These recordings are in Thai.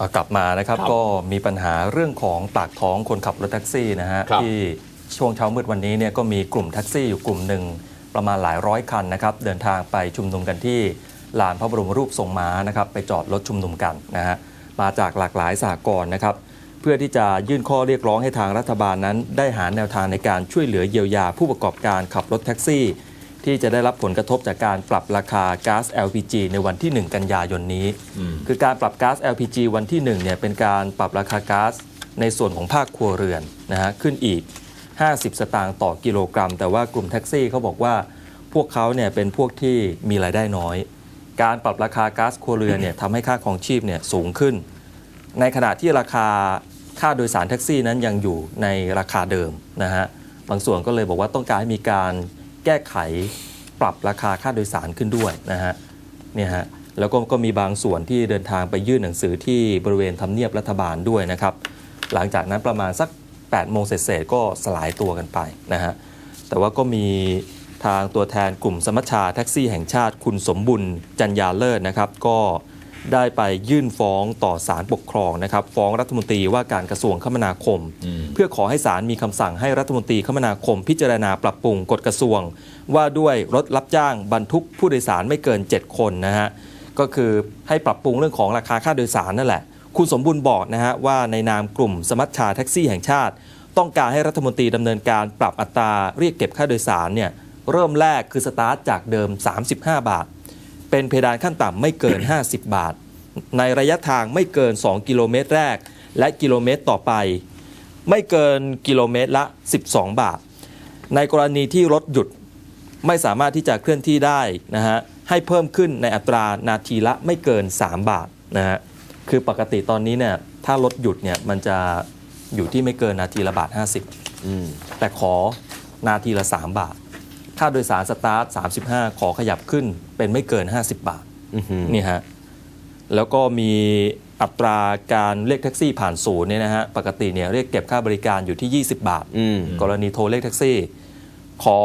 อ่ากลับมานะครับครับก็มีปัญหาเรื่องของปากท้องคนขับรถแท็กซี่นะฮะครับที่ช่วงเช้ามืดวันนี้เนี่ยก็มีกลุ่มแท็กซี่อยู่กลุ่มหนึ่งประมาณหลายร้อยคันนะครับเดินทางไปชุมนุมกันที่ลานพระบรมรูปทรงม้านะครับไปจอดรถชุมนุมกันนะฮะมาจากหลากหลายสากลนะครับเพื่อที่จะยื่นข้อเรียกร้องให้ทางรัฐบาลนั้น ได้หาแนวทางในการช่วยเหลือเยียวยาผู้ประกอบการขับรถแท็กซี่ ที่จะได้รับผลกระทบจากการปรับราคาก๊าซ LPG ในวันที่ 1 กันยายนนี้อืมคือการปรับก๊าซ LPG วันที่1เนี่ยเป็นการปรับราคาก๊าซในส่วนของภาคครัวเรือนนะฮะขึ้นอีก 50 สตางค์ต่อกิโลกรัม แต่ว่ากลุ่มแท็กซี่เขาบอกว่าพวกเขาเนี่ยเป็นพวกที่มีรายได้น้อย การปรับราคาก๊าซครัวเรือนเนี่ยทำให้ค่าของชีพเนี่ยสูงขึ้น ในขณะที่ราคาค่าโดยสารแท็กซี่นั้นยังอยู่ในราคาเดิมนะฮะบางส่วนก็เลยบอกว่าต้องการให้มีการ แก้ไขปรับราคาค่าโดยสารขึ้นด้วยนะฮะเนี่ยฮะแล้วก็ก็มีบางส่วนที่เดินทางไปยื่นหนังสือที่บริเวณทำเนียบรัฐบาลด้วยนะครับ หลังจากนั้นประมาณสัก8โมงเศษก็สลายตัวกันไปนะฮะแต่ว่าก็มีทางตัวแทนกลุ่มสมัชชาแท็กซี่แห่งชาติคุณสมบุญจันยาเลิศนะครับ ก็ ได้ไปยื่นฟ้องต่อศาลปกครองนะครับ ฟ้องรัฐมนตรีว่าการกระทรวงคมนาคมอืมเพื่อขอให้ศาลมีคำสั่งให้รัฐมนตรีคมนาคม พิจารณาปรับปรุงกฎกระทรวง ว่าด้วยรถรับจ้างบรรทุกผู้โดยสารไม่เกิน 7 คนนะฮะก็คือให้ปรับปรุงเรื่องของราคาค่าโดยสารนั่นแหละ คุณสมบูรณ์บอกนะฮะว่าในนามกลุ่มสมัชชาแท็กซี่แห่งชาติ ต้องการให้รัฐมนตรีดำเนินการปรับอัตราเรียกเก็บค่าโดยสารเนี่ยเริ่มแรกคือสตาร์ทจากเดิม 35 บาท เป็นเพดานขั้นต่ำไม่เกิน 50 บาท ในระยะทางไม่เกิน 2 กิโลเมตรแรก และกิโลเมตรต่อไป ไม่เกินกิโลเมตรละ 12 บาท ในกรณีที่รถหยุดไม่สามารถที่จะเคลื่อนที่ได้นะฮะให้เพิ่มขึ้นในอัตรานาทีละไม่เกิน 3 บาทนะฮะคือปกติตอนนี้เนี่ยถ้ารถหยุดเนี่ยมันจะอยู่ที่ไม่เกินนาทีละบาท 50อืมแต่ขอนาทีละ 3 บาท ค่าโดยสารสตาร์ท 35 ขอขยับขึ้นเป็นไม่เกิน 50 บาทอื้อหือนี่ฮะแล้วก็มีอัตราการเรียกแท็กซี่ผ่านศูนย์เนี่ยนะฮะปกติเนี่ยเรียกเก็บค่าบริการอยู่ที่ 20 บาทอืมกรณีโทรเรียกแท็กซี่ ขอ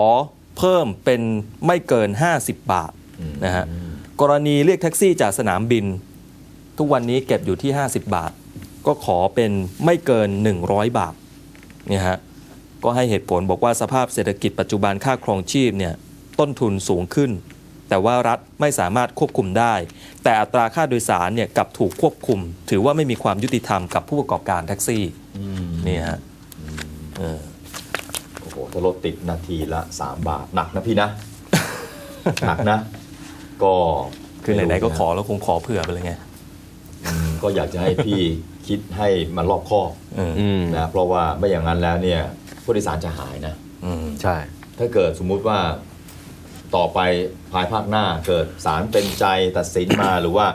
เพิ่มเป็นไม่เกิน 50 บาทนะฮะกรณีเรียกแท็กซี่จากสนามบิน ทุกวันนี้เก็บอยู่ที่ 50 บาท ก็ขอเป็นไม่เกิน 100 บาทเนี่ยฮะ ก็ให้เหตุผลบอกว่าสภาพเศรษฐกิจปัจจุบันค่าครองชีพเนี่ยต้นทุนสูงขึ้น แต่ว่ารัฐไม่สามารถควบคุมได้ แต่อัตราค่าโดยสารเนี่ยกลับถูกควบคุม ถือว่าไม่มีความยุติธรรมกับผู้ประกอบการแท็กซี่นี่ฮะเออโอ้โหถ้ารถติดนาทีละ 3 บาท หนักนะพี่นะ หนักนะ ก็คือไหนๆก็ขอแล้วคงขอเผื่อไปเลยไงอืมก็อยากจะให้พี่คิดให้มันรอบคอบเอออืมนะเพราะว่าไม่อย่างนั้นแล้วเนี่ย ผู้โดยสารจะหายนะอืมใช่ ถ้าเกิดสมมุติว่าต่อไปภายภาคหน้าเกิดศาลเป็นใจตัดสินมา หรือว่า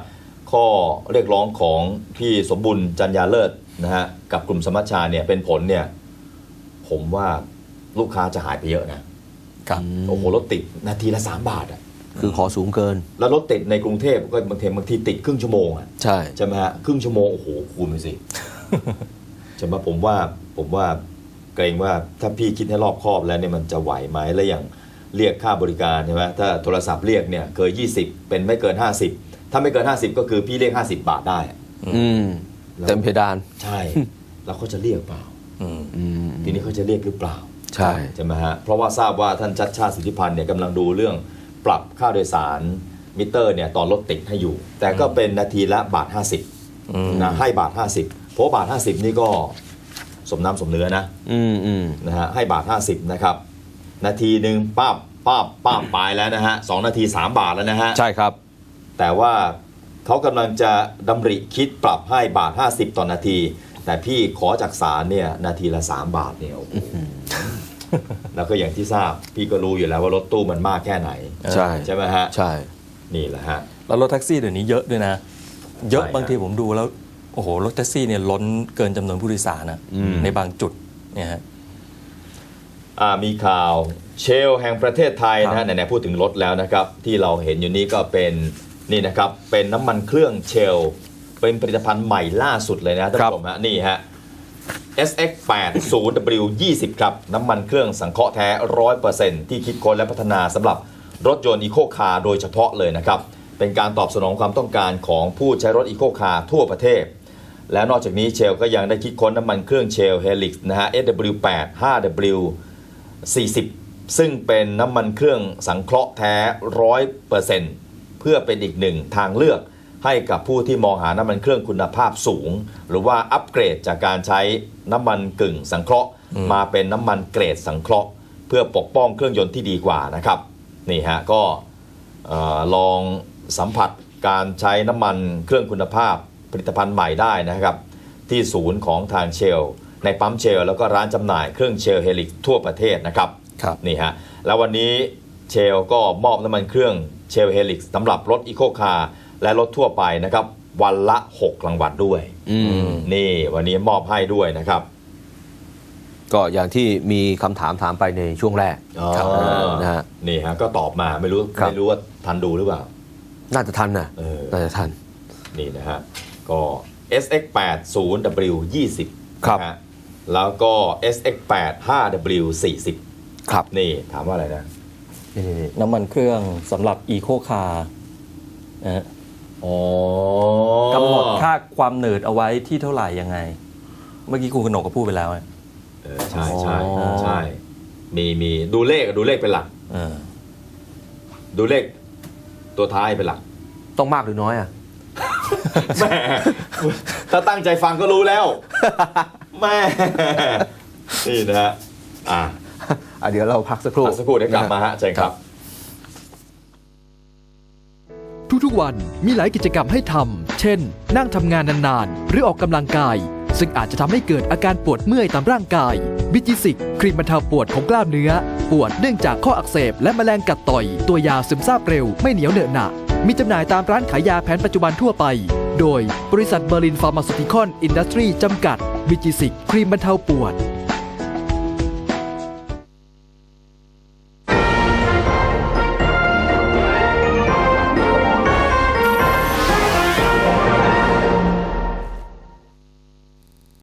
ข้อเรียกร้องของพี่สมบุญจันยาเลิศนะฮะกับกลุ่มสมัชชาเนี่ยเป็นผลเนี่ย ผมว่าลูกค้าจะหายไปเยอะนะครับโอ้โหรถติดนาทีละ3บาทอะคือขอสูงเกิน แล้วรถติดในกรุงเทพก็บางทีบางทีติดครึ่งชั่วโมงอะใช่ใช่ไหมฮะครึ่งชั่วโมงโอ้โหคูณไปสิใช่ไหมผมว่าผมว่า เกรงว่าถ้าพี่คิดให้รอบคอบแล้วเนี่ยมันจะไหวไหมแล้วอย่างเรียกค่าบริการใช่ไหมถ้าโทรศัพท์เรียกเนี่ยเกิน20 เป็นไม่เกิน 50 ถ้าไม่เกิน 50 ก็คือพี่เรียก 50 บาทได้อะอืมแล้วเต็มเพดานใช่แล้วเขาจะเรียกเปล่าอืมอืมทีนี้เขาจะเรียกหรือเปล่า ใช่ใช่ไหมฮะเพราะว่าทราบว่าท่านชัดชาติสิทธิพันธ์เนี่ยกำลังดูเรื่องปรับค่าโดยสารมิเตอร์เนี่ยตอนรถติดให้อยู่ แต่ก็เป็นนาทีละบาท 50อืมนะให้บาท 50 เพราะว่าบาท 50 นี่ก็ สมน้ำสมเนื้อนะอืมอืมนะฮะให้บาท 50 นะครับ นาทีหนึ่งป้าบป้าบป้าบไปแล้วนะฮะสองนาที 3 บาทแล้วนะฮะใช่ครับ แต่ว่าเขากำลังจะดำริคิดปรับให้บาท 50 ต่อนาที แต่พี่ขอจากศาลเนี่ยนาทีละ 3 บาทเนี่ยโอ้โหแล้วก็อย่างที่ทราบพี่ก็รู้อยู่แล้วว่ารถตู้มันมากแค่ไหนใช่ใช่ไหมฮะใช่นี่แหละฮะแล้วรถแท็กซี่เดี๋ยวนี้เยอะด้วยนะ เยอะใช่ครับบางทีผมดูแล้ว โอ้โหรถแท็กซี่เนี่ยล้นเกินจำนวนผู้โดยสารนะอืมในบางจุดเนี่ยฮะอ่ามีข่าวเชลแห่งประเทศไทยนะครัฮะบไหนๆพูดถึงรถแล้วนะครับ ที่เราเห็นอยู่นี้ก็เป็นนี่นะครับเป็นน้ำมันเครื่องเชล เป็นผลิตภัณฑ์ใหม่ล่าสุดเลยนะท่านผู้ชมฮะนี่ฮะ SX 8 0 W 20 ครับ น้ำมันเครื่องสังเคราะห์แท้ 100%ที่คิดค้นและพัฒนาสำหรับรถยนต์อีโคคาร์โดยเฉพาะเลยนะครับ เป็นการตอบสนองความต้องการของผู้ใช้รถอีโคคาร์ทั่วประเทศ แล้วนอกจากนี้เชลก็ยังได้คิดค้นน้ำมันเครื่องเชลเฮลิกนะฮะ SW8 5W 40 ซึ่งเป็นน้ำมันเครื่องสังเคราะห์แท้ 100%เพื่อเป็นอีกหนึ่งทางเลือกให้กับผู้ที่มองหาน้ำมันเครื่องคุณภาพสูง หรือว่าอัปเกรดจากการใช้น้ำมันกึ่งสังเคราะห์ มาเป็นน้ำมันเกรดสังเคราะห์ เพื่อปกป้องเครื่องยนต์ที่ดีกว่านะครับนี่ฮะก็เอ่อลองสัมผัสการใช้น้ำมันเครื่องคุณภาพ ผลิตภัณฑ์ใหม่ได้นะครับ ที่ศูนย์ของทางเชล ในปั๊มเชล แล้วก็ร้านจำหน่ายเครื่องเชลเฮลิกทั่วประเทศนะครับครับนี่ฮะแล้ววันนี้เชลก็มอบน้ำมันเครื่องเชลเฮลิกสำหรับรถอีโคคาร์และรถทั่วไปนะครับ วันละ 6 รางวัลด้วยอืมนี่วันนี้มอบให้ด้วยนะครับ ก็อย่างที่มีคำถามถามไปในช่วงแรกอ๋อนะฮะนี่ฮะก็ตอบมาไม่รู้ครับไม่รู้ว่าทันดูหรือเปล่า น่าจะทันนะเออน่าจะทันนี่นะฮะ ก็ SX8 0W 20 ครับนะฮะแล้วก็ SX8 5W 40 ครับ นี่ถามว่าอะไรนะนี่นี่นี่น้ำมันเครื่องสำหรับอีโคคาร์นะฮะอ๋อกำหนดค่าความหนืดเอาไว้ที่เท่าไหร่ยังไง เมื่อกี้คุณกนกก็พูดไปแล้วอะเออใช่ใช่อ๋อใช่มีมีดูเลขดูเลขเป็นหลัก เออดูเลขตัวท้ายเป็นหลัก ต้องมากหรือน้อยอะ แม่ถ้าตั้งใจฟังก็รู้แล้วแม่นี่นะฮะอะอะเดี๋ยวเราพักสักครู่พักสักครู่เดี๋ยวกลับมาฮะเชิญครับ ทุกๆวันมีหลายกิจกรรมให้ทำเช่น นั่งทำงานนานๆ หรือออกกำลังกาย ซึ่งอาจจะทำให้เกิดอาการปวดเมื่อยตามร่างกายบิจิสิกครีมบรรเทาปวดของกล้ามเนื้อ ปวดเนื่องจากข้ออักเสบและแมลงกัดต่อย ตัวยาซึมซาบเร็วไม่เหนียวเหนอะหนะ มีจำหน่ายตามร้านขายยาแผนปัจจุบันทั่วไป โดยบริษัทเบอร์ลินฟาร์มาสูติคอนอินดัสทรีจำกัดบิจิสิกครีมบรรเทาปวด